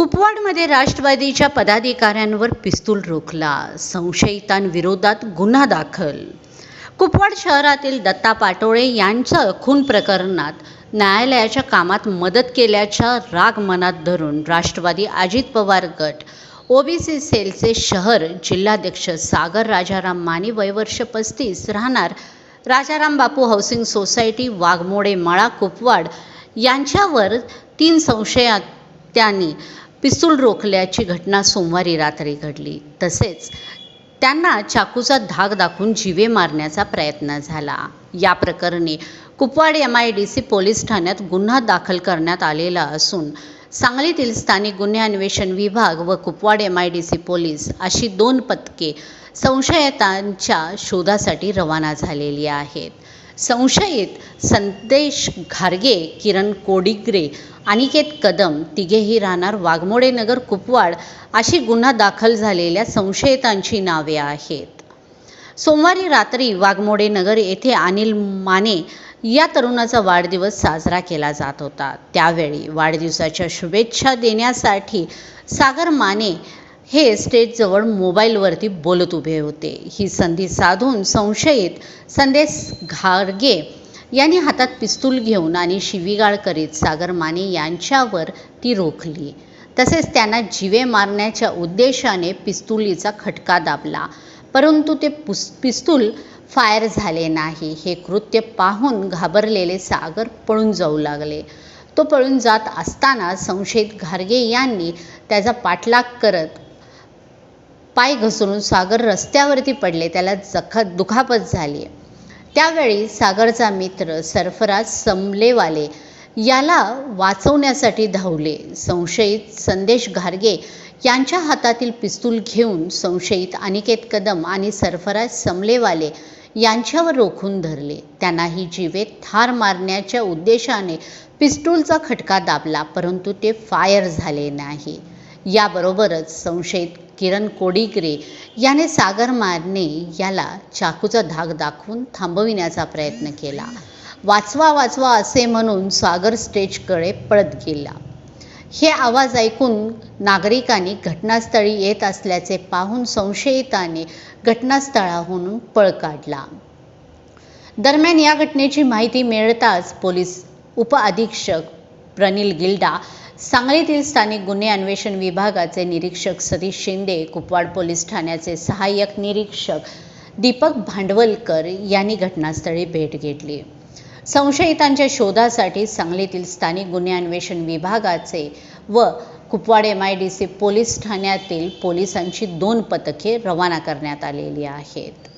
कुपवाडमध्ये राष्ट्रवादीच्या पदाधिकाऱ्यांवर पिस्तूल रोखला. संशयितांविरोधात गुन्हा दाखल. कुपवाड शहरातील दत्ता पाटोळे यांचं खून प्रकरणात न्यायालयाच्या कामात मदत केल्याच्या राग मनात धरून राष्ट्रवादी अजित पवार गट ओबीसी सेलचे शहर जिल्हाध्यक्ष सागर राजाराम माने वयवर्ष पस्तीस राहणार राजाराम बापू हाऊसिंग सोसायटी वाघमोडे मळा कुपवाड यांच्यावर तीन संशयात्यांनी पिस्तूल रोखल्याची घटना सोमवारी रात्री घडली. तसेच त्यांना चाकूचा धाक दाखवून जीवे मारण्याचा प्रयत्न झाला. या प्रकरणी Kupwad M I D C police ठाण्यात गुन्हा दाखल करण्यात आलेला असून सांगलीतील स्थानिक गुन्हे अन्वेषण विभाग व Kupwad M I D C police अशी दोन पथके संशयितांच्या शोधासाठी रवाना झालेली आहेत. संशयित संदेश घारगे किरण कोडिग्रे अनिकेत कदम तिघेही राहणार वाघमोडे नगर कुपवाड अशी गुन्हा दाखल झालेल्या संशयितांची नावे आहेत. सोमवारी रात्री वाघमोडे नगर येथे अनिल माने या तरुणाचा वाढदिवस साजरा केला जात होता. त्यावेळी वाढदिवसाच्या शुभेच्छा देण्यासाठी सागर माने हे स्टेजजवळ मोबाईलवरती बोलत उभे होते. ही संधी साधून संशयित संदेश घारगे यांनी हातात पिस्तूल घेऊन आणि शिवीगाळ करीत सागर माने यांच्यावर ती रोखली. तसेच त्यांना जीवे मारण्याच्या उद्देशाने पिस्तुलीचा खटका दाबला. परंतु ते पुस पिस्तूल फायर झाले नाही. हे कृत्य पाहून घाबरलेले सागर पळून जाऊ लागले. तो पळून जात असताना संशयित घारगे यांनी त्याचा पाठलाग करत पाय घसरून सागर रस्त्यावरती पडले. त्याला जख दुखापत झाली. त्यावेळी सागरचा मित्र सरफराज समलेवाले याला वाचवण्यासाठी धावले. संशयित संदेश घारगे यांच्या हातातील पिस्तूल घेऊन संशयित अनिकेत कदम आणि सरफराज समलेवाले यांच्यावर रोखून धरले. त्यांनाही जीवे ठार मारण्याच्या उद्देशाने पिस्तूलचा खटका दाबला परंतु ते फायर झाले नाही. याबरोबरच संशयित किरण कोडीकरे याने सागर मारने याला चाकूचा धाक दाखवून थांबविण्याचा प्रयत्न केला. वाचवा वाचवा असे म्हणून सागर स्टेजकडे पळत गेला. हे आवाज ऐकून नागरिकांनी घटनास्थळी येत असल्याचे पाहून संशयिताने घटनास्थळाहून पळ काढला. दरम्यान या घटनेची माहिती मिळताच पोलीस उपअधीक्षक प्रनिल गिल्डा सांगलीतील स्थानिक गुन्हे अन्वेषण विभागाचे निरीक्षक सतीश शिंदे कुपवाड पोलीस ठाण्याचे सहाय्यक निरीक्षक दीपक भांडवलकर यांनी घटनास्थळी भेट घेतली. संशयितांच्या शोधासाठी सांगलीतील स्थानिक गुन्हे अन्वेषण विभागाचे व Kupwad M I D C police ठाण्यातील पोलिसांची दोन पथके रवाना करण्यात आलेली आहेत.